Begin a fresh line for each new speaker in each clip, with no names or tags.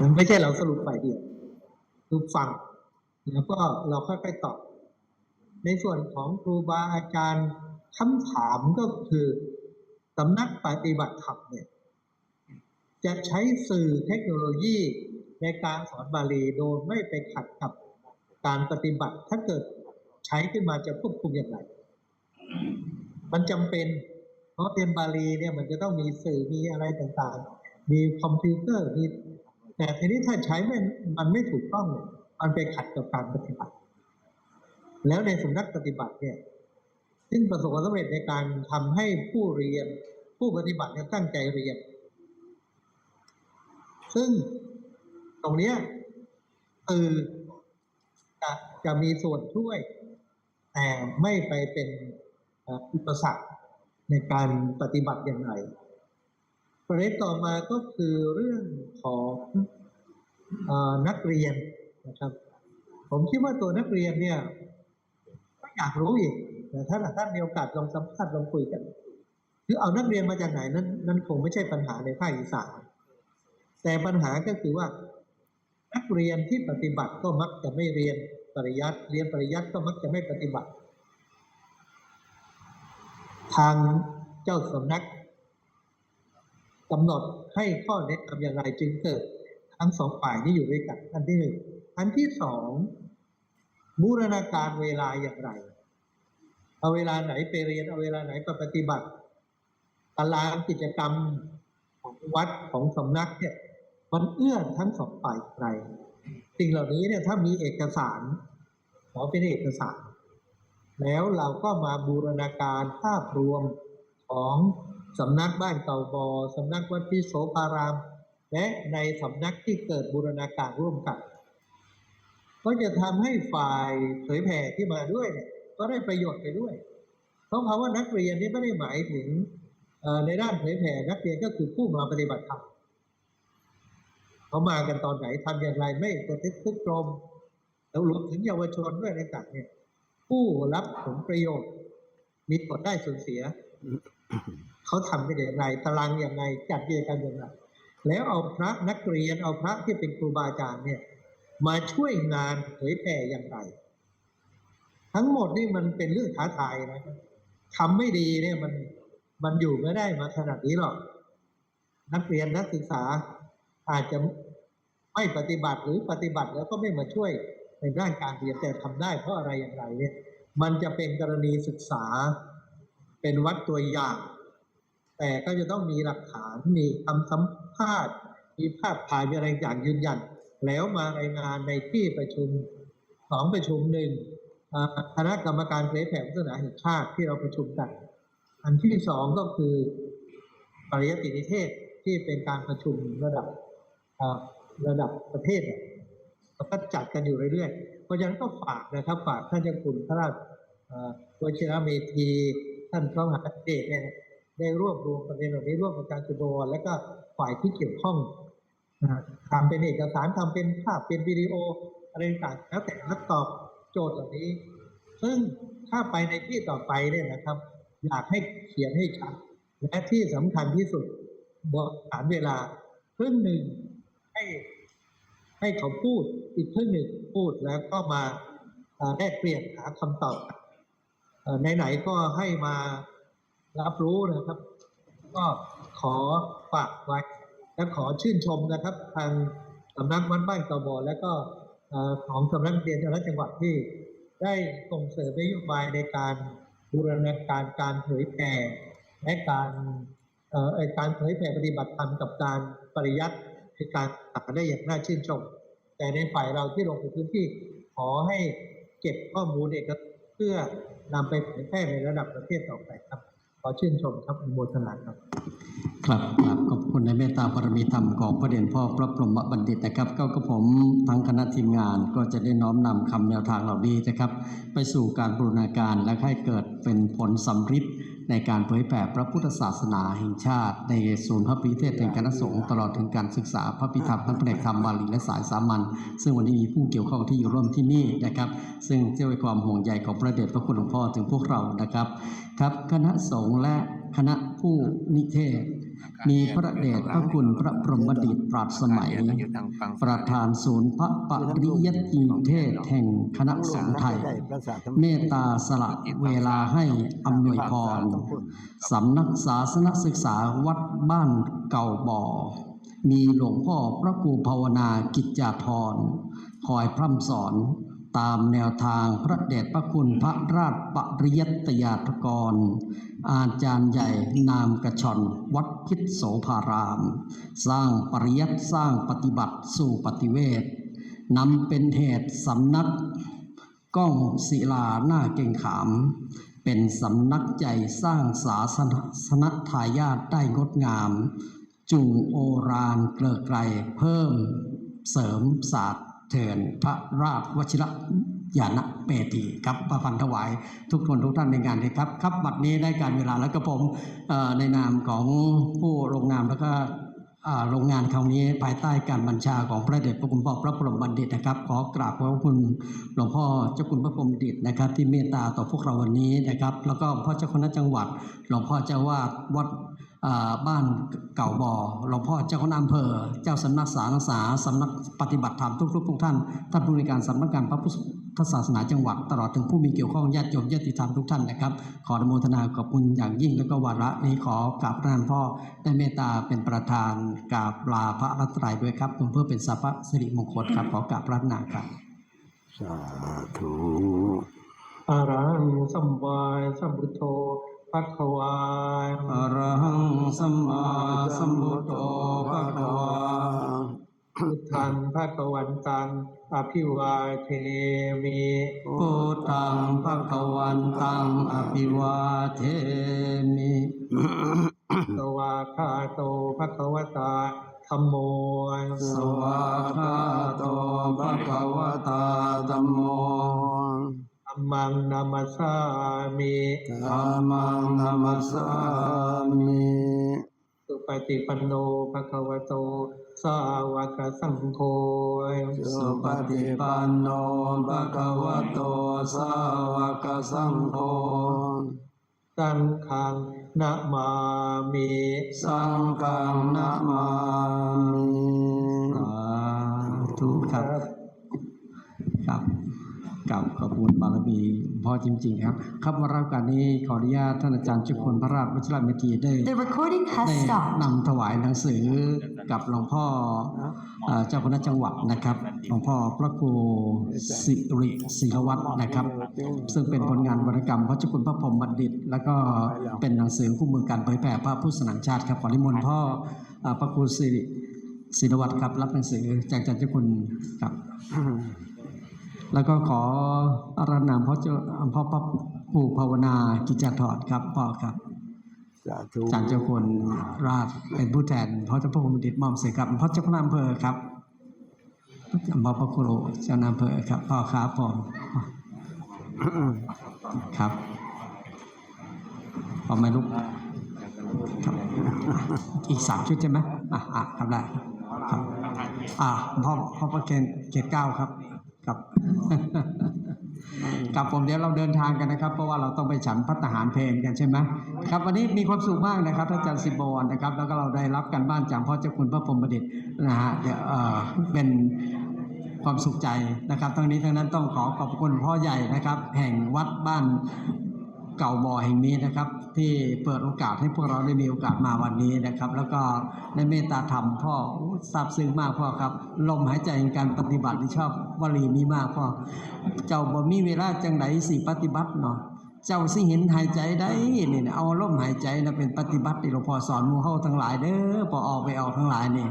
มันไม่ใช่เราสรุปฝ่ายเดียวคือฟัง แล้วก็เราค่อยๆตอบ ในส่วนของครูบาอาจารย์คำถามก็คือสำนักปฏิบัติธรรมเนี่ย จะใช้สื่อเทคโนโลยีในการสอนบาลีโดยไม่ไปขัดกับการปฏิบัติ ถ้าเกิดใช้ขึ้นมาจะควบคุมอย่างไร มันจำเป็น เพราะเรียนบาลีเนี่ยมันจะต้องมีสื่อมีอะไรต่างๆ มีคอมพิวเตอร์มี แต่ทีนี้ถ้าใช้ไม่มันไม่ถูกต้องเนี่ยมันไปขัดกับการปฏิบัติ แล้วในสำนักปฏิบัติเนี่ยซึ่งประสบความสำเร็จในการทำให้ผู้เรียน ผู้ปฏิบัติเนี่ยตั้งใจเรียน ซึ่งตรงเนี้ยเออจะจะมีส่วนช่วย แต่ไม่ไปเป็นอุปสรรคในการปฏิบัติอย่างไร ประเด็นต่อมาก็คือเรื่องของอนักเรียนนะครับ ผมคิดว่าตัวนักเรียนเนี่ยก็อยากรู้อีกแต่ถ้าท่านมีโอกาสลองสัมภาษณ์ลองคุยกัน คือเอานักเรียนมาจากไหนนั้นนั้นคงไม่ใช่ปัญหาในภาคอีสานแต่ปัญหาก็คือว่า นักเรียนที่ปฏิบัติก็มักจะไม่เรียนปริยัติเรียนปริยัติก็มักจะไม่ปฏิบัติ ทางเจ้าสำนัก กำหนดให้ข้อแนะนำอย่างไรจึงเกิดทั้งสองฝ่ายนี้อยู่ด้วยกันอันที่หนึ่งอันที่สองบูรณาการเวลาอย่างไร เอาเวลาไหนไปเรียนเอาเวลาไหนไปปฏิบัติตารางกิจกรรมของวัดของสำนักเนี่ยมันเอื้อทั้งสองฝ่ายอย่างไรสิ่งเหล่านี้เนี่ยถ้ามีเอกสารขอเป็นเอกสาร แล้วเราก็มาบูรณาการภาพรวมของ สำนักบ้านเก่าบอสำนักวัดพิโสภาราม และในสำนักที่เกิดบูรณาการร่วมกัน ก็จะทำให้ฝ่ายเผยแผ่ที่มาด้วยเนี่ยก็ได้ประโยชน์ไปด้วย เพราะคำว่านักเรียนนี่ไม่ได้หมายถึงในด้านเผยแผ่นักเรียนก็คือผู้มาปฏิบัติธรรมเขามากันตอนไหนทำอย่างไรไม่กระทึกคึกโรมแล้วรวมถึงเยาวชนด้วยในต่างเนี่ย ผู้รับผลประโยชน์ มีผลได้สูญเสีย เขาทำกันอย่างไรตารางอย่างไรจัดกิจกรรมอย่างไรแล้วเอาพระนักเรียนเอาพระที่เป็นครูบาอาจารย์เนี่ยมาช่วยงานเผยแผ่อย่างไร ทั้งหมดนี่มันเป็นเรื่องท้าทายนะทำไม่ดีเนี่ยมันมันอยู่ไม่ได้มาขนาดนี้หรอก นักเรียนนักศึกษาอาจจะไม่ปฏิบัติหรือปฏิบัติแล้วก็ไม่มาช่วยในด้านการเรียนแต่ทำได้เพราะอะไรอย่างไรเนี่ย มันจะเป็นกรณีศึกษาเป็นวัดตัวอย่าง แต่ก็จะต้องมีหลักฐานมีคำสัมภาษณ์มีภาพถ่ายมีอะไรอย่างยืนยัน แล้วมารายงานในที่ประชุมสองประชุมหนึ่งคณะกรรมการเผยแผ่ศาสนาแห่งชาติที่เราประชุมกัน อันที่สองก็คือปริยตินิเทศที่เป็นการประชุมระดับระดับประเทศเราก็จัดกันอยู่เรื่อยๆ เพราะฉะนั้นก็ฝากนะครับ ฝากท่านเจ้าคุณพระราชวชิรเมธี ท่านพระมหาเดชเนี่ย ได้รวบรวมประเด็นเหล่านี้ร่วมกับการจุฬาและก็ฝ่ายที่เกี่ยวข้องทำเป็นเอกสารทำเป็นภาพเป็นวิดีโออะไรต่างแล้วแต่แล้วตอบโจทย์เหล่านี้ ซึ่งถ้าไปในที่ต่อไปเนี่ยนะครับ อยากให้เขียนให้ชัดและที่สำคัญที่สุดบอกฐานเวลาครึ่งหนึ่งให้ให้เขาพูดอีกครึ่งหนึ่งพูดแล้วก็มาแลกเปลี่ยนหาคำตอบเอ่อไหนๆก็ให้มา รับรู้นะครับ ก็ขอฝากไว้และขอชื่นชมนะครับ ทางสำนักวัดบ้านกบและก็ของสำนักเรียนแต่ละจังหวัดที่ได้ส่งเสริมนโยบายในการบูรณาการการเผยแผ่และการการเผยแผ่ปฏิบัติธรรมกับการปริยัติคือการตัดได้อย่างน่าชื่นชม แต่ในฝ่ายเราที่ลงไปพื้นที่ขอให้เก็บข้อมูลเอกเพื่อนำไปเผยแพร่ในระดับประเทศต่อไปครับ ขอชื่นชมครับอนุโมทนาครับ
ครับครับขอบคุณในเมตตาบารมีธรรมของพระเด่นพ่อพระพรหมบัณฑิตนะครับ ก็กระผมทั้งคณะทีมงานก็จะได้น้อมนำคำแนวทางเหล่านี้นะครับ ไปสู่การบูรณาการและให้เกิดเป็นผลสำฤทธิ์ ในการเผยแผ่พระพุทธศาสนาแห่งชาติ ในศูนย์พระพิเทศแห่งคณะสงฆ์ตลอดถึงการศึกษาพระพิธรรมทั้งแผนกธรรมบาลีและสายสามัญซึ่งวันนี้มีผู้เกี่ยวข้องที่อยู่ร่วมที่นี่นะครับ ซึ่งด้าความห่วงใยของพระเดชพระคุณหลวงพ่อถึงพวกเรานะครับ ครับคณะสงฆ์และคณะผู้นิเทศ มีพระเดชพระคุณพระพรหมดิตปราดสมัย ประธานศูนย์พระปริยัติเทศแห่งคณะสงฆ์ไทย เมตตาสละเวลาให้อำนวยพรสำนักศาสนศึกษาวัดบ้านเก่าบ่อ มีหลวงพ่อพระครูภาวนากิจจาธรคอยพร่ำสอน ตามแนวทางพระเดชพระคุณพระราชปริยัตยาธกร อาจารย์ใหญ่นามกระชอนวัดพิษโสภาราม สร้างปริยัตสร้างปฏิบัติสู่ปฏิเวทนำเป็นเหตุสำนักก้องศิลาหน้าเก่งขาม เป็นสำนักใจสร้างศาสนสนทายาทได้งดงาม จุงโอรานเกลือไกรเพิ่มเสริมศาสตร์ เถินพระราชวชิระยานะเปตีครับประพันถวายทุกคนทุกท่านในงานเลยครับ ครับบัดนี้ได้การเวลาแล้วก็ผมในนามของผู้ลงนามแล้วก็โรงงานครั้งนี้ภายใต้การบัญชาของพระเดชพระคุณพ่อพระพรหมบัณฑิตนะครับ ขอกราบขอบพระคุณหลวงพ่อเจ้าคุณพระพรหมบัณฑิตนะครับ ที่เมตตาต่อพวกเราวันนี้นะครับ แล้วก็พ่อเจ้าคณะจังหวัด หลวงพ่อเจ้าวาดวัด บ้านเก่าบ่อหลวงพ่อเจ้าคณะอำเภอ เจ้าสำนักสารสาสำนักปฏิบัติธรรมทุกๆทุกท่านท่านผู้ในวยการสำนักงานพระพุทธศาสนาจังหวัด ตลอดถึงผู้มีเกี่ยวข้องญาติโยมญาติธรรมทุกท่านนะครับ ขออนุโมทนาขอบคุณอย่างยิ่งแล้วก็วาระนี้ขอกราบพระนานพ่อได้เมตตาเป็นประธานกราบลาพระรัตนตรัยด้วยครับเพื่อเป็นสัพพสิริมงคลครับขอกราบพระนานครับ
สาธุ
อารังสัมวายสัมพุทโธ พัทวา
อรหังสัมมาสัมพุทโธภะคะวา
พุทธังภะคะวันตังอภิวาเทมิ
พุทธังภะคะวันตังอภิวาเทมิ
สวาคาโตภะคะวตาธัมโม
สวากขาโตภะคะวตาธัมโม
มังนามัสสามิ
ธัมมังนัมสสามิ
สุปฏิปันโนภะคะวะโต สาวกสังโฆ
สุปฏิปันโนภะคะวะโต สาวกสังโฆ
สังฆังนะมามิ
สังฆังนะมามิสาธุครับครับ กับขอบคุณบารมีหลวงพ่อจริง ๆ ครับครับวาระโอกาสนี้ขออนุญาตท่านอาจารย์เจุคนพระราชวชิรเมธีได้
The recording
ได้
has stopped.
นำถวายหนังสือกับหลวงพ่อเอ่อเจ้าคณะจังหวัดนะครับหลวงพ่อพระครูสิริศิรวัตรนะครับ ซึ่งเป็นผลงานวรรณกรรมพระเจ้าคุณพระพรหมบัณฑิต แล้วก็เป็นหนังสือคู่มือการเผยแผ่พระพุทธศาสนาชาติครับขอนิมนต์พ่อเอ่อพระครูสิริศิรวัตรครับรับหนังสือจากอาจารย์เจ้าคุณครับ แล้วก็ขออาราธนามพ่อเจ้าพ่อพระครูภาวนากิจจาถอดครับพ่อครับ
สาธุ
อาจารย์เจ้าคุณราชเป็นผู้แทนพ่อเจ้าพระคุณดิตมอมเสกครับพ่อเจ้าคณะอำเภอครับพ่อพระครูเจ้าอำเภอครับพ่อครับผมครับพอไหมลูกครับอีกสามชุดใช่ไหมอะอะครับได้ครับอะพ่อพ่อประเคนเกตเก้าครับครับ กับผมเดี๋ยวเราเดินทางกันนะครับ เพราะว่าเราต้องไปฉันพัฒหารเพลงกันใช่ไหมครับวันนี้มีความสุขมากนะครับท่านอาจารย์สิบบวรนะครับ แล้วก็เราได้รับการบ้านจากพ่อเจ้าคุณพระพรหมประดิษฐ์นะฮะเดี๋ยวเอ่อเป็นความสุขใจนะครับทั้งนี้ทั้งนั้นต้องขอขอบคุณพ่อใหญ่นะครับ แห่งวัดบ้าน เก่าบ่อแห่งนี้นะครับ ที่เปิดโอกาสให้พวกเราได้มีโอกาสมาวันนี้นะครับ แล้วก็ได้เมตตาธรรมพ่อซาบซึ้งมากพ่อครับ ลมหายใจในการปฏิบัติที่ชอบวลีนี้มากพ่อเจ้าบ่มีเวลาจังไดสิปฏิบัติเนาะเจ้าสิเห็นหายใจได้นี่นะเอาลมหายใจนะเป็นปฏิบัติที่หลวงพ่อสอนมูเฮาทั้งหลายเด้อพอออกไปออกทั้งหลายนี่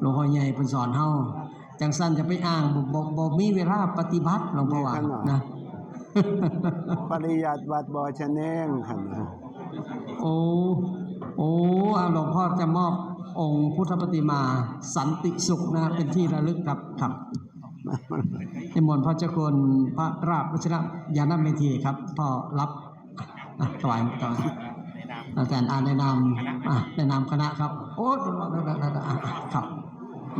หลวงพ่อใหญ่เพิ่นสอนเฮาจังสั้นจะไปอ้างบ่บ่บ่มีเวลาปฏิบัติหลวงพ่อว่านะ
ปริยัติวัดบ่อชะเนงขันนะ
โอ้โอ้เอาหลวงพ่อจะมอบองค์พุทธปฏิมาสันติสุขนะเป็นที่ระลึกครับครับนิมนต์พระเจ้าคุณพระราชวชิรยานเมธีครับพ่อรับอะถวายต่ออาจารย์อ่านในนามอะในนามคณะครับ โอ้อะครับ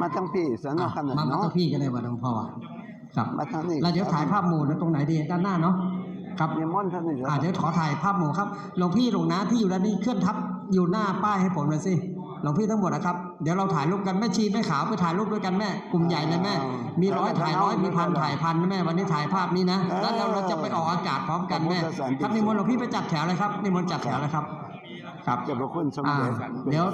มาทั้งพี่สน
อะ
อขนาด
มามา
เนาะ
ตั้งพี่กันเลยว่าหลวงพ่ออะ ครับ
มาทางนี้
แล้วเดี๋ยวถ่ายภาพหมู่นะตรงไหนดีด้านหน้าเนาะครับ
นิมนต์ท่านนี่
อ่าเดี๋ยวขอถ่ายภาพหมู่ครับหลวงพี่หลวงนาที่อยู่ด้านนี้เคลื่อนทับอยู่หน้าป้ายให้ผมหน่อยสิลวงพี่ทั้งหมดนะครับเดี๋ยวเราถ่ายรูปกันแม่ชีแม่ขาวไปถ่ายรูปด้วยกันแม่กลุ่มใหญ่เลยแม่ มีร้อยถ่ายร้อยมีพันถ่ายพันนะแม่วันนี้ถ่ายภาพนี้นะแล้วเราเราจะไปออกอากาศพร้อมกันแม่ครับนิมนต์หลวงพี่ไปจัดแถวเลยครับนิมนต์จัดแถวเลยครับ ครับ
เจ้าพระคุณสม
อ่า
เด็จ
เดี๋ยว